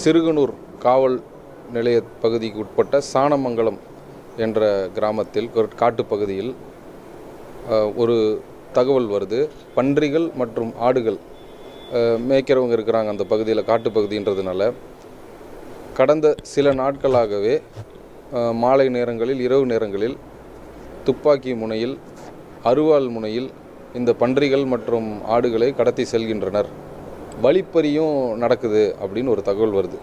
சிறுகனூர் காவல் நிலைய பகுதிக்கு உட்பட்ட சாணமங்கலம் என்ற கிராமத்தில் ஒரு காட்டுப்பகுதியில் ஒரு தகவல் வருது. பன்றிகள் மற்றும் ஆடுகள் மேய்க்கிறவங்க இருக்கிறாங்க அந்த பகுதியில் காட்டுப்பகுதின்றதுனால. கடந்த சில நாட்களாகவே மாலை நேரங்களில் இரவு நேரங்களில் துப்பாக்கி முனையில் அருவாள் முனையில் இந்த பன்றிகள் மற்றும் ஆடுகளை கடத்தி செல்கின்றனர். வழிப்பறியும் நடக்குது அப்படின்னு ஒரு தகவல் வருது.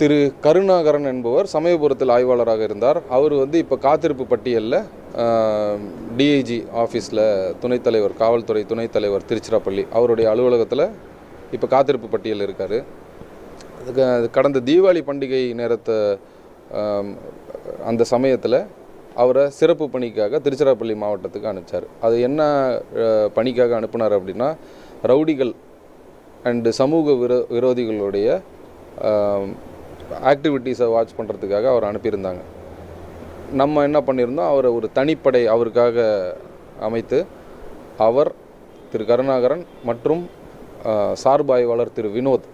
திரு கருணாகரன் என்பவர் சமயபுரத்தில் ஆய்வாளராக இருந்தார். அவர் வந்து இப்போ காத்திருப்பு பட்டியலில் டிஐஜி ஆஃபீஸில் துணைத் தலைவர் காவல்துறை துணைத் தலைவர் திருச்சிராப்பள்ளி அவருடைய அலுவலகத்தில் இப்போ காத்திருப்பு பட்டியல் இருக்கார். அதுக்கு அது கடந்த தீபாவளி பண்டிகை நேரத்தை அந்த சமயத்தில் அவரை சிறப்பு பணிக்காக திருச்சிராப்பள்ளி மாவட்டத்துக்கு அனுப்பிச்சார். அது என்ன பணிக்காக அனுப்புனார் அப்படின்னா ரவுடிகள் அண்டு சமூக விரோ விரோதிகளுடைய ஆக்டிவிட்டீஸை வாட்ச் பண்ணுறதுக்காக அவர் அனுப்பியிருந்தாங்க. நம்ம என்ன பண்ணியிருந்தோம் அவரை ஒரு தனிப்படை அவருக்காக அமைத்து அவர் திரு கருணாகரன் மற்றும் அஹ், சார்பு ஆய்வாளர் திரு வினோத்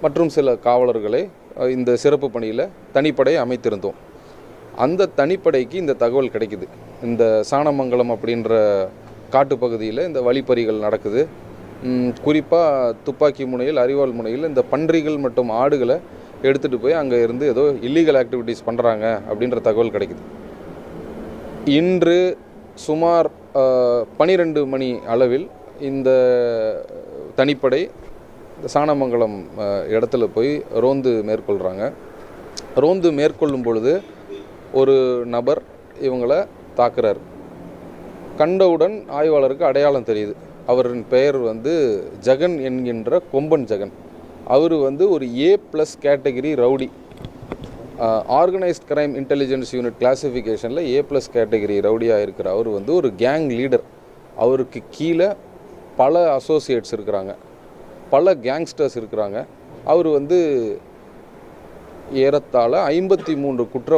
மற்றும் சில காவலர்களை இந்த சிறப்பு பணியில் தனிப்படை அமைத்திருந்தோம். அந்த தனிப்படைக்கு இந்த தகவல் கிடைக்குது. இந்த சாணமங்கலம் அப்படின்ற காட்டுப்பகுதியில் இந்த வழிப்பறிகள் நடக்குது. குறிப்பாக துப்பாக்கி முனையில் அரிவாள் முனையில் இந்த பன்றிகள் மற்றும் ஆடுகளை எடுத்துகிட்டு போய் அங்கே இருந்து ஏதோ இல்லீகல் ஆக்டிவிட்டீஸ் பண்ணுறாங்க அப்படின்ற தகவல் கிடைக்குது. இன்று சுமார் பனிரெண்டு மணி அளவில் இந்த தனிப்படை சாணமங்கலம் இடத்துல போய் ரோந்து மேற்கொள்கிறாங்க ரோந்து மேற்கொள்ளும் பொழுது ஒரு நபர் இவங்களை தாக்குறார். கண்டவுடன் ஆய்வாளருக்கு அடையாளம் தெரியுது. அவரின் பெயர் வந்து ஜெகன் என்கின்ற கொம்பன் ஜெகன். அவர் வந்து ஒரு A plus category rowdy. Organised crime intelligence unit கிளாஸிஃபிகேஷனில் A plus category ரவுடியாக இருக்கிற அவர் வந்து ஒரு கேங் லீடர் அவருக்கு கீழே பல அசோசியேட்ஸ் இருக்கிறாங்க. பல கேங்ஸ்டர்ஸ் இருக்கிறாங்க. அவர் வந்து ஏறத்தாழ ஐம்பத்தி மூன்று குற்ற